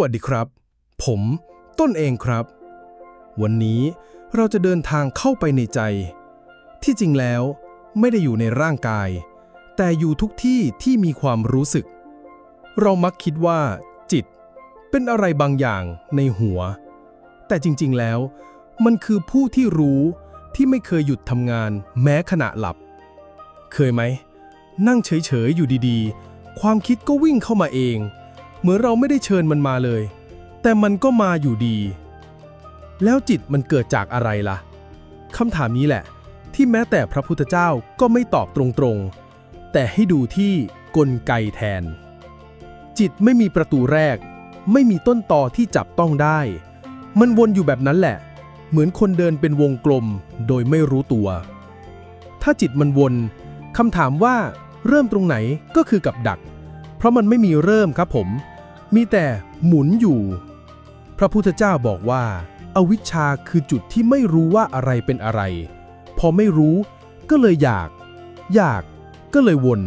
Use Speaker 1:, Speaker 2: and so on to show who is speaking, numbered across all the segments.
Speaker 1: วัสดีครับ ผมต้นเองครับ วันนี้เราจะเดินทางเข้าไปในใจ ที่จริงแล้วไม่ได้อยู่ในร่างกาย แต่อยู่ทุกที่ที่มีความรู้สึก เรามักคิดว่า จิต เป็นอะไรบางอย่างในหัว แต่จริงๆแล้ว มันคือผู้ที่รู้ที่ไม่เคยหยุดทำงานแม้ขณะหลับ เคยไหม นั่งเฉยๆอยู่ดีๆ ความคิดก็วิ่งเข้ามาเอง เหมือนเราไม่ได้เชิญมันมาเลย แต่มันก็มาอยู่ดี แล้วจิตมันเกิดจากอะไรล่ะคำถามนี้แหละ ที่แม้แต่พระพุทธเจ้าก็ไม่ตอบตรงๆ แต่ให้ดูที่กลไกแทน จิตไม่มีประตูแรก ไม่มีต้นตอที่จับต้องได้ มันวนอยู่แบบนั้นแหละ เหมือนคนเดินเป็นวงกลมโดยไม่รู้ตัว ถ้าจิตมันวนคำถามว่าเริ่มตรงไหนก็คือกับดัก เพราะมันไม่มีเริ่มครับผม มีแต่หมุนอยู่ พระพุทธเจ้าบอกว่า อวิชชาคือจุดที่ไม่รู้ว่าอะไรเป็นอะไร พอไม่รู้ก็เลยอยาก อยากก็เลยวน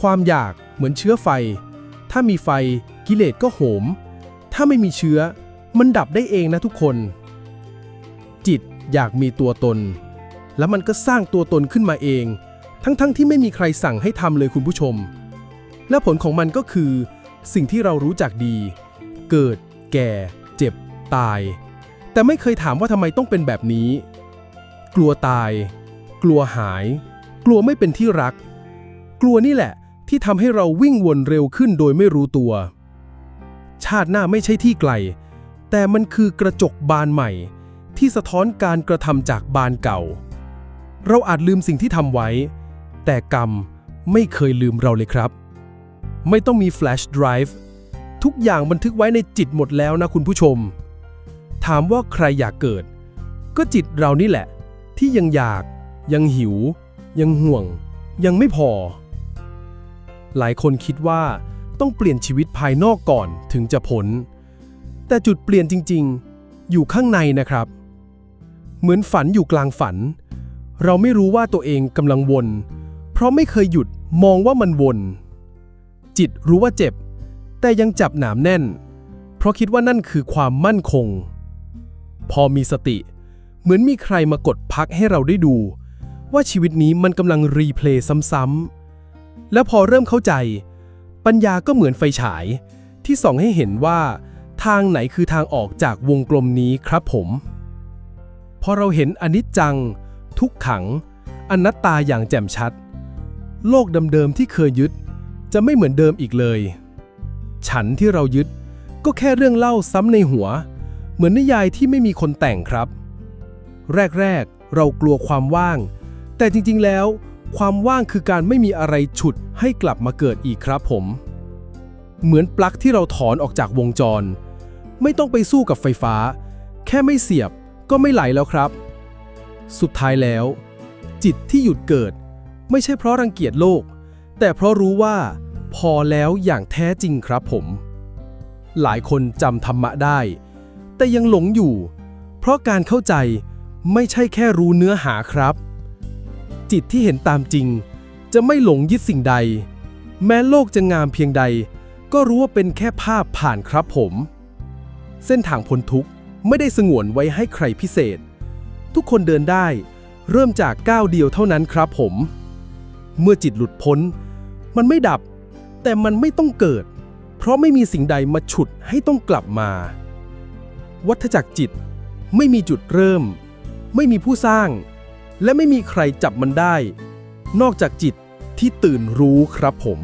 Speaker 1: ความอยากเหมือนเชื้อไฟ ถ้ามีไฟกิเลสก็โหม ถ้าไม่มีเชื้อ มันดับได้เองนะทุกคน จิตอยากมีตัวตน แล้วมันก็สร้างตัวตนขึ้นมาเอง ทั้งๆทที่ไม่มีใครสั่งให้ทำเลยคุณผู้ชม และผลของมันก็คือ สิ่งที่เรารู้จักดี เกิด แก่ เจ็บ ตาย แต่ไม่เคยถามว่าทำไมต้องเป็นแบบนี้ กลัวตาย กลัวหาย กลัวไม่เป็นที่รัก กลัวนี่แหละ ที่ทำให้เราวิ่งวนเร็วขึ้นโดยไม่รู้ตัว ชาติหน้าไม่ใช่ที่ไกล แต่มันคือกระจกบานใหม่ ที่สะท้อนการกระทำจากบานเก่า เราอาจลืมสิ่งที่ทำไว้ แต่กรรมไม่เคยลืมเราเลยครับ ไม่ต้องมีแฟลชไดรฟ์ทุกอย่างบันทึกไว้ในจิตหมดแล้วนะคุณผู้ชม ถามว่าใครอยากเกิด ก็จิตเรานี่แหละ ที่ยังอยาก ยังหิว ยังห่วง ยังไม่พอ หลายคนคิดว่าต้องเปลี่ยนชีวิตภายนอกก่อนถึงจะพ้นแต่จุดเปลี่ยนจริง ๆ อยู่ข้างในนะครับ เหมือนฝันอยู่กลางฝัน เราไม่รู้ว่าตัวเองกำลังวน เพราะไม่เคยหยุดมองว่ามันวน จิตรู้ว่าเจ็บ แต่ยังจับหนามแน่น เพราะคิดว่านั่นคือความมั่นคง พอมีสติ เหมือนมีใครมากดพักให้เราได้ดู ว่าชีวิตนี้มันกำลังรีเพลย์ซ้ำๆ แล้วพอเริ่มเข้าใจ ปัญญาก็เหมือนไฟฉาย ที่ส่องให้เห็นว่าทางไหนคือทางออกจากวงกลมนี้ครับผม พอเราเห็นอนิจจัง ทุกขัง อนัตตาอย่างแจ่มชัด โลกเดิมๆที่เคยยึด จะไม่เหมือนเดิมอีกเลย ฉันที่เรายึดก็แค่เรื่องเล่าซ้ำในหัว เหมือนนิยายที่ไม่มีคนแต่งครับ แรกๆ เรากลัวความว่าง แต่จริงๆแล้ว ความว่างคือการไม่มีอะไรฉุดให้กลับมาเกิดอีกครับผม เหมือนปลั๊กที่เราถอนออกจากวงจร ไม่ต้องไปสู้กับไฟฟ้า แค่ไม่เสียบก็ไม่ไหลแล้วครับ สุดท้ายแล้ว จิตที่หยุดเกิด ไม่ใช่เพราะรังเกียจโลก แต่เพราะรู้ว่า พอแล้วอย่างแท้จริงครับผม หลายคนจำธรรมะได้ แต่ยังหลงอยู่ เพราะการเข้าใจไม่ใช่แค่รู้เนื้อหาครับ จิตที่เห็นตามจริง จะไม่หลงยึดสิ่งใด แม้โลกจะงามเพียงใด ก็รู้ว่าเป็นแค่ภาพผ่านครับผม เส้นทางพ้นทุกข์ไม่ได้สงวนไว้ให้ใครพิเศษ ทุกคนเดินได้ เริ่มจากก้าวเดียวเท่านั้นครับผม เมื่อจิตหลุดพ้น มันไม่ดับ แต่มันไม่ต้องเกิด เพราะไม่มีสิ่งใดมาฉุดให้ต้องกลับมา วัฏจักรจิต ไม่มีจุดเริ่ม ไม่มีผู้สร้าง และไม่มีใครจับมันได้ นอกจากจิตที่ตื่นรู้ครับผม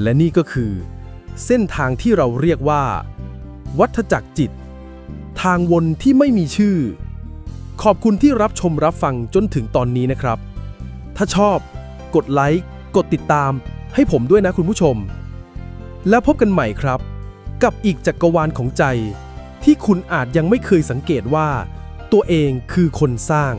Speaker 1: และนี่ก็คือ เส้นทางที่เราเรียกว่า วัฏจักรจิต ทางวนที่ไม่มีชื่อ ขอบคุณที่รับชมรับฟังจนถึงตอนนี้นะครับ ถ้าชอบ กดไลค์ กดติดตามให้ผมด้วยนะคุณผู้ชม แล้วพบกันใหม่ครับ กับอีกจักรวาลของใจ ที่คุณอาจยังไม่เคยสังเกตว่า ตัวเองคือคนสร้าง